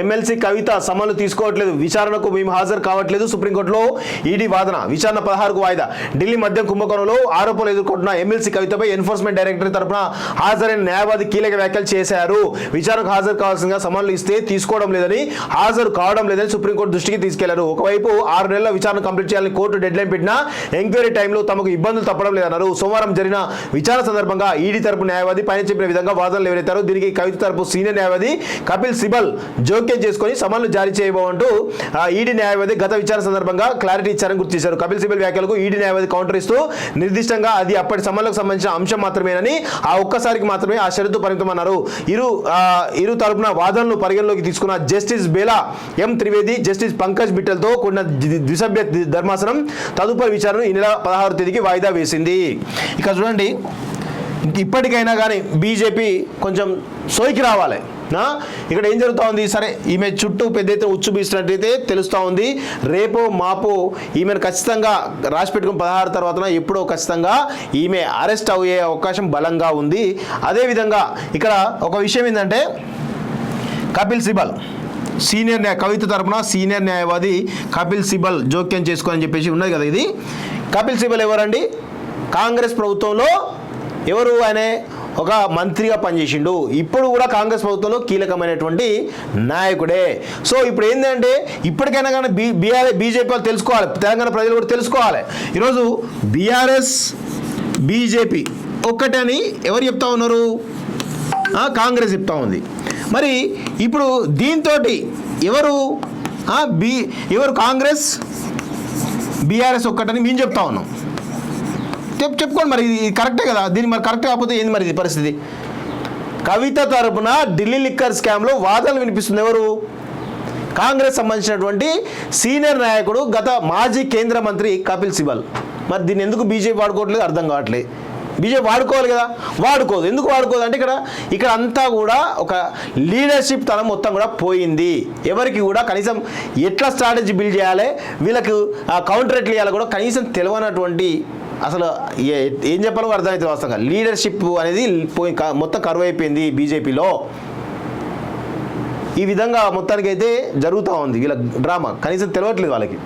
MLC కవిత సమన్లు తీసుకోవట్లేదు విచారణకు మేము హాజరు కావట్లేదు సుప్రీంకోర్టులో ఈడీ వాదన విచారణ పదహారుకు వాయిదా. ఢిల్లీ మద్యం కుంభకోణంలో ఆరోపణలు ఎదుర్కొంటున్న ఎమ్మెల్సీ కవితపై ఎన్ఫోర్స్మెంట్ డైరెక్టరేట్ తరపున హాజరైన న్యాయవాది కీలక వ్యాఖ్యలు చేశారు. విచారణకు హాజరు కావాల్సిందిగా సమన్లు ఇస్తే తీసుకోవడం లేదని హాజరు కావడం లేదని సుప్రీంకోర్టు దృష్టికి తీసుకెళ్ళారు. ఒకవైపు ఆరు నెలల విచారణ కంప్లీట్ చేయాలని కోర్టు డెడ్ లైన్ పెట్టినా ఎంక్వైరీ టైంలో తమకు ఇబ్బందులు తప్పడం లేదన్నారు. సోమవారం జరిగిన విచారణ సందర్భంగా ఈడీ తరపు న్యాయవాది పైన చెప్పిన విధంగా వాదనలు ఎవరైతారు దీనికి కవిత తరపు సీనియర్ న్యాయవాది కపిల్ సిబల్ జో జోక్యం చేసుకొని సమన్లు జారీ చేయబోమంటూ ఈడీ న్యాయవాది గత విచారణ సందర్భంగా క్లారిటీ ఇచ్చారని గుర్తు చేశారు. కపిల్ సిబల్ వ్యాఖ్యలకు ఈడీ న్యాయవాది కౌంటర్ ఇస్తూ నిర్దిష్టంగా అది అప్పటి సమన్లకు సంబంధించిన అంశం మాత్రమేనని ఆ ఒక్కసారికి మాత్రమే ఆ షరతు పరిమితమన్నారు. ఇరు ఇరు తరపున వాదనలు పరిగణలోకి తీసుకున్న justice Bela M Trivedi justice Pankaj బిట్టల్తో కూడిన ద్విసభ్య ధర్మాసనం తదుపరి విచారణ ఈ నెల పదహారు తేదీకి వాయిదా వేసింది. ఇక చూడండి ఇప్పటికైనా కానీ బీజేపీ కొంచెం సోయికి రావాలి. ఇక్కడ ఏం జరుగుతూ ఉంది సరే ఈమె చుట్టూ పెద్ద ఎత్తున ఉచ్చు బీసినట్టయితే తెలుస్తూ ఉంది. రేపో మాపో ఈమెను ఖచ్చితంగా రాసి పెట్టుకుని పదహారు తర్వాత ఎప్పుడో ఖచ్చితంగా ఈమె అరెస్ట్ అయ్యే అవకాశం బలంగా ఉంది. అదేవిధంగా ఇక్కడ ఒక విషయం ఏంటంటే కపిల్ సిబల్ సీనియర్ న్యాయ కవిత తరపున సీనియర్ న్యాయవాది కపిల్ సిబల్ జోక్యం చేసుకోని చెప్పేసి ఉన్నది కదా ఇది. కపిల్ సిబల్ ఎవరండి? కాంగ్రెస్ ప్రభుత్వంలో ఎవరు అనే ఒక మంత్రిగా పనిచేసిండు. ఇప్పుడు కూడా కాంగ్రెస్ ప్రభుత్వంలో కీలకమైనటువంటి నాయకుడే. సో ఇప్పుడు ఏంటంటే ఇప్పటికైనా కానీ బీ బీఆర్ఎస్ బీజేపీ వాళ్ళు తెలుసుకోవాలి. తెలంగాణ ప్రజలు కూడా తెలుసుకోవాలి. ఈరోజు బీఆర్ఎస్ బీజేపీ ఒక్కటని ఎవరు చెప్తా ఉన్నారు? ఆ, కాంగ్రెస్ చెప్తా ఉంది. మరి ఇప్పుడు దీంతో ఎవరు? బీ ఎవరు కాంగ్రెస్? బీఆర్ఎస్ ఒక్కటని మేము చెప్తా ఉన్నాం. చెప్ చెప్పుకోండి మరి ఇది కరెక్టే కదా? దీన్ని మరి కరెక్ట్ కాకపోతే ఏంది మరి ఇది పరిస్థితి? కవిత తరపున ఢిల్లీ లిక్కర్ స్కామ్లో వాదనలు వినిపిస్తుంది ఎవరు? కాంగ్రెస్ సంబంధించినటువంటి సీనియర్ నాయకుడు గత మాజీ కేంద్ర మంత్రి కపిల్ సిబల్. మరి దీన్ని ఎందుకు బీజేపీ వాడుకోవట్లేదు? అర్థం కావట్లేదు. బీజేపీ వాడుకోవాలి కదా? వాడుకోదు. ఎందుకు వాడుకోదు అంటే ఇక్కడ ఇక్కడ అంతా కూడా ఒక లీడర్షిప్ తనం మొత్తం కూడా పోయింది. ఎవరికి కూడా కనీసం ఎట్లా స్ట్రాటజీ బిల్డ్ చేయాలి? వీళ్ళకు కౌంటర్ ఎట్లా ఇవ్వాలో కూడా కనీసం తెలియనటువంటి అసలు ఏ- ఏం చెప్పాలో అర్థమైతే వాస్తవంగా లీడర్షిప్ అనేది పోయి మొత్తం కరువు అయిపోయింది బీజేపీలో. ఈ విధంగా మొత్తానికైతే జరుగుతూ ఉంది. వీళ్ళ డ్రామా. కనీసం తెలియట్లేదు వాళ్ళకి.